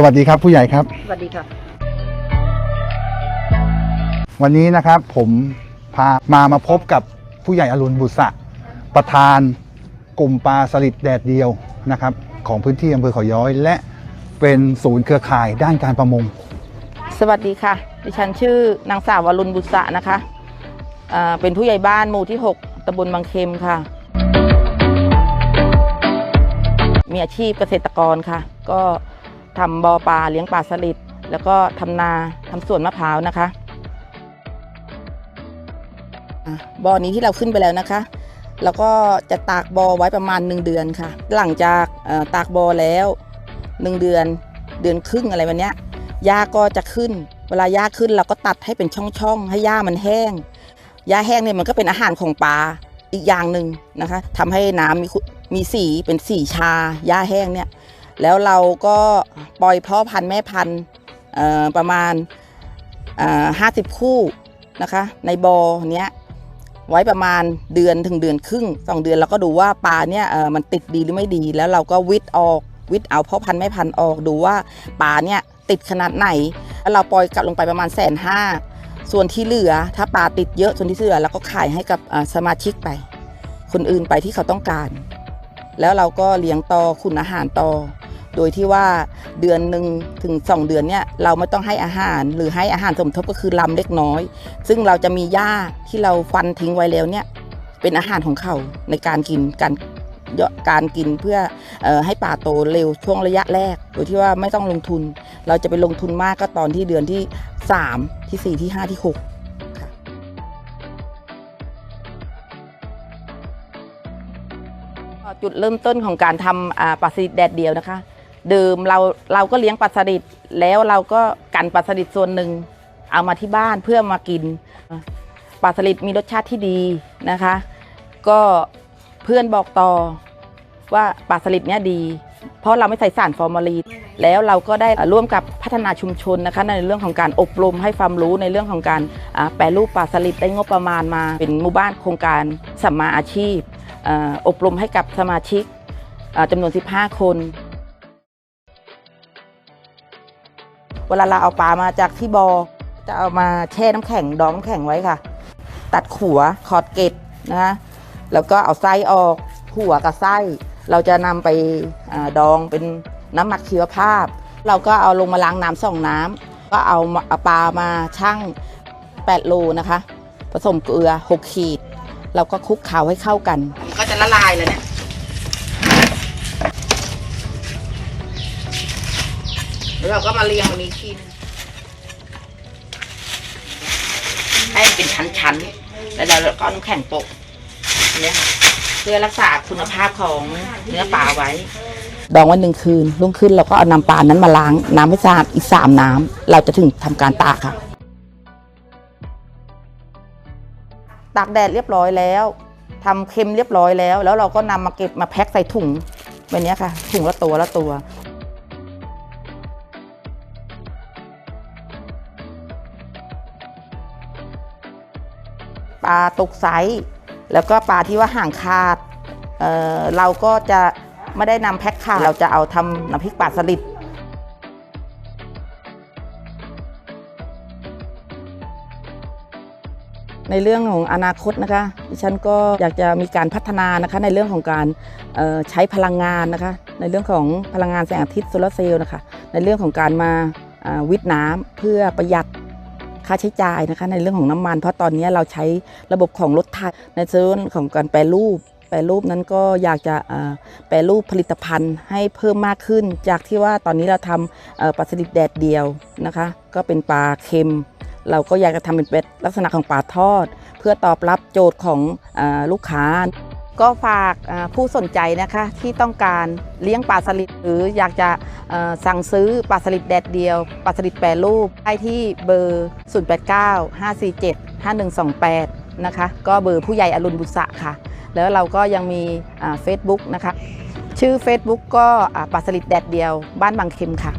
สวัสดีครับผู้ใหญ่ครับ สวัสดีค่ะ วันนี้นะครับผมพามามาพบกับผู้ใหญ่อรุณบุษะประธานกลุ่มปลาสลิดแดดเดียวนะครับ ของพื้นที่อำเภอเขาย้อย และเป็นศูนย์เครือข่ายด้านการประมง สวัสดีค่ะ ดิฉันชื่อนางสาววรุณบุษะนะคะอ่าเป็นผู้ใหญ่บ้านหมู่ที่ 6ตำบลบางเค็มค่ะ มีอาชีพเกษตรกรค่ะ ก็ ทำบ่อปลาเลี้ยงปลาสลิดแล้วก็ทำนาทำสวนมะพร้าวนะคะอะบ่อนี้ที่เราขึ้นไปแล้วนะคะ แล้วก็จะตากบอไว้ประมาณ 1 เดือนค่ะ หลังจากตากบอแล้ว 1 เดือนเดือนครึ่งอะไรวันเนี้ยหญ้าก็จะขึ้น เวลาหญ้าขึ้นเราก็ตัดให้เป็นช่องๆ ให้หญ้ามันแห้งหญ้าแห้งเนี่ยมันก็เป็นอาหารของปลาอีกอย่างหนึ่งนะคะทำให้น้ำมีมีสีเป็นสีชาหญ้าแห้งเนี่ย แล้วเราก็ปล่อยพ่อพันธุ์แม่พันธุ์ประมาณห้าสิบคู่นะคะ ในบอ่อเนี้ยไว้ประมาณเดือนถึงเดือนครึ่งสองเดือนเราก็ดูว่าปลาเนี่ยมันติดดีหรือไม่ดี แล้วเราก็วิทย์ออกวิทย์เอาพ่อพันธุ์แม่พันธุ์ออกดูว่าปลาเนี่ยติดขนาดไหนแล้วเราปล่อยกลับลงไปประมาณแสนห้าส่วนที่เหลือถ้าปลาติดเยอะส่วนที่เหลือเราก็ขายให้กับสมาชิกไป คนอื่นไปที่เขาต้องการ แล้วเราก็เลี้ยงต่อคุณอาหารต่อ โดยที่ว่าเดือนหนึ่งถึงสองเดือนเนี่ยเราไม่ต้องให้อาหารหรือให้อาหารสมทบก็คือลำเล็กน้อย ซึ่งเราจะมีหญ้าที่เราฟันทิ้งไว้แล้วเนี่ยเป็นอาหารของเขาในการกินการการกินเพื่อออให้ปลาโตเร็วช่วงระยะแรก โดยที่ว่าไม่ต้องลงทุน เราจะไปลงทุนมากก็ตอนที่เดือนที่ 3 ที่ 4 ที่ 5 ที่ 6จุดเริ่มต้นของการทำอ่าปลาสลิดแดดเดียวนะคะ เดิมเราเราก็เลี้ยงปลาสลิดแล้วเราก็กันปลาสลิดส่วนหนึ่งเอามาที่บ้านเพื่อมากินปลาสลิดมีรสชาติที่ดีนะคะ ก็เพื่อนบอกต่อว่าปลาสลิดเนี้ยดี เพราะเราไม่ใส่สารฟอร์มาลีนแล้วเราก็ได้ร่วมกับพัฒนาชุมชนนะคะในเรื่องของการอบรมให้ความรู้ในเรื่องของการแปรรูปปลาสลิดได้งบประมาณมา เป็นหมู่บ้านโครงการสัมมาอาชีพอบรมให้กับสมาชิกจำนวน 15 คน เวลาเราเอาปลามาจากที่บอ่อจะเอามาแช่น้ำแข็งดองน้ำแข็งไว้ค่ะ ตัดขัวขอดเกล็ดนะคะแล้วก็เอาไส้ออกหัวกับไส้ เราจะนำไปอดองเป็นน้ำหมักชีวภาพ เราก็เอาลงมาล้างน้ำสองน้ำก็เอามาเอาปลามาชั่ง8โลนะคะ ผสมเกลือ 6 ขีด เราก็คลุกเคล้าให้เข้ากัน ก็จะละลายแล้วเนี่ย แล้วเราก็มาเรียงมันนี้ทีนึงให้มันเป็นชั้นๆ แล้วเราก็เอาน้ำแข็งโปะอันเนี้ยค่ะเพื่อรักษาคุณภาพของเนื้อปลาไว้ ดองไวันหนึ่งคืนรุ่งขึ้นเราก็เอาน้ำปลานั้นมาล้างน้ำให้สะอาดอีกสามน้ำเราจะถึงทำการตากค่ะ ตากแดดเรียบร้อยแล้วทำเค็มเรียบร้อยแล้ว แล้วเราก็นำมาเก็บมาแพ็คใส่ถุงแบบเนี้ยค่ะ ถุงละตัวละตัว ปลาตกไซส์แล้วก็ปลาที่ว่าห่างขาดเเราก็จะไม่ได้นำแพ็คขาดเราจะเอาทำน้ำพริกปลาสลิดในเรื่องของอนาคตนะคะดิฉันก็อยากจะมีการพัฒนานะคะในเรื่องของการใช้พลังงานนะคะ ในเรื่องของพลังงานแสงอาทิตย์โซลาร์เซลล์นะคะในเรื่องของการมาอ่าวิทย์น้ำเพื่อประหยัด ค่าใช้จ่ายนะคะในเรื่องของน้ำมัน เพราะตอนนี้เราใช้ระบบของรถไถในส่วนของการแปรรูป แปรรูปนั้นก็อยากจะแปรรูปผลิตภัณฑ์ให้เพิ่มมากขึ้น จากที่ว่าตอนนี้เราทำปลาสลิดแดดเดียวนะคะ ก็เป็นปลาเค็ม เราก็อยากจะทำเป็นลักษณะของปลาทอด เพื่อตอบรับโจทย์ของอลูกค้าก็ฝากผู้สนใจนะคะที่ต้องการเลี้ยงปลาสลิดหรืออยากจะ สั่งซื้อปลาสลิดแดดเดียวปลาสลิดแปรรูปได้ที่เบอร์ 089 547 5128 นะคะ ก็เบอร์ผู้ใหญ่อรุณบุษะค่ะ แล้วเราก็ยังมีเฟซบุ๊กนะคะ ชื่อ Facebook ก็ปลาสลิดแดดเดียวบ้านบางเข็มค่ะ